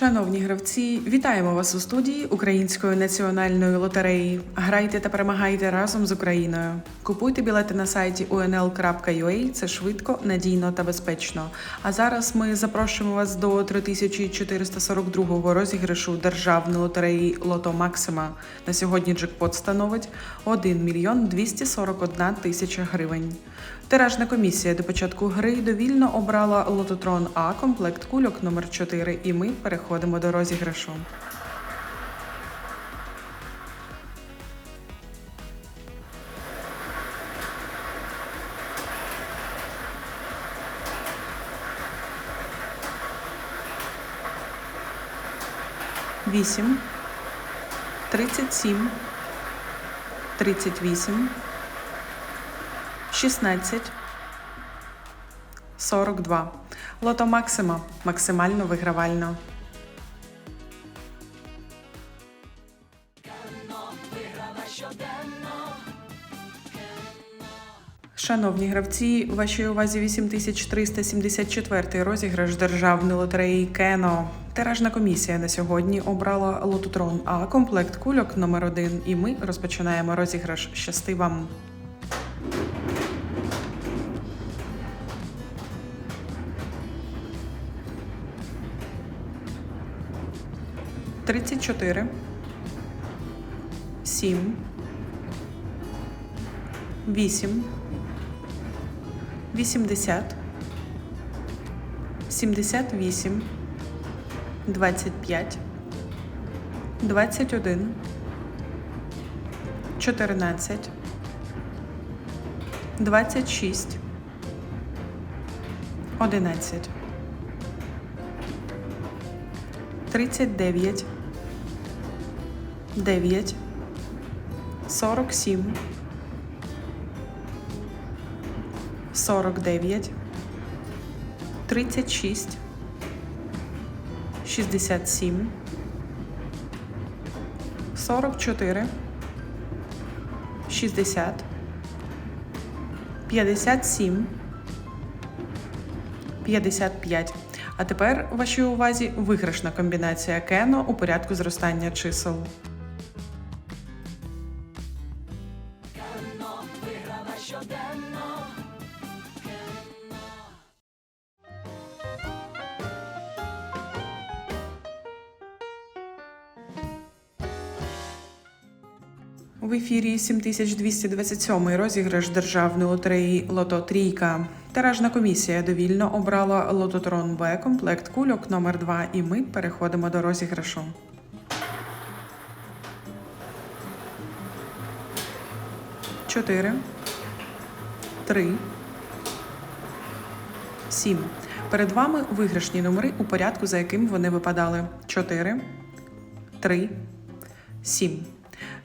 Шановні гравці, вітаємо вас у студії Української національної лотереї. Грайте та перемагайте разом з Україною. Купуйте білети на сайті unl.ua, це швидко, надійно та безпечно. А зараз ми запрошуємо вас до 3442 розіграшу державної лотереї Лото Максима. На сьогодні джекпот становить 1 мільйон 241 тисяча гривень. Тиражна комісія до початку гри довільно обрала лототрон А комплект кульок номер 4 і ми переходимо до розіграшу. Вісім, тридцять сім, тридцять вісім, шістнадцять, сорок два. Лото Максима максимально вигравально. Шановні гравці, вашій увазі 8374 розіграш державної лотереї Кено. Тиражна комісія на сьогодні обрала лототрон А комплект кульок номер 1 і ми розпочинаємо розіграш. Щасти вам! Тридцять чотири, сім, вісім, вісімдесят, сімдесят вісім, двадцять п'ять, двадцять один, чотирнадцять, двадцять шість, одинадцять. 39, 9, 47, 49, 36, 67, 44, 60, 57, 55. А тепер вашій увазі виграшна комбінація кено у порядку зростання чисел. В ефірі 7227 розіграш державної лотереї Лото Трійка. Тиражна комісія довільно обрала лототрон Б комплект кульок номер 2 і ми переходимо до розіграшу. Чотири. Три. Сім. Перед вами виграшні номери у порядку, за яким вони випадали. Чотири. Три. Сім.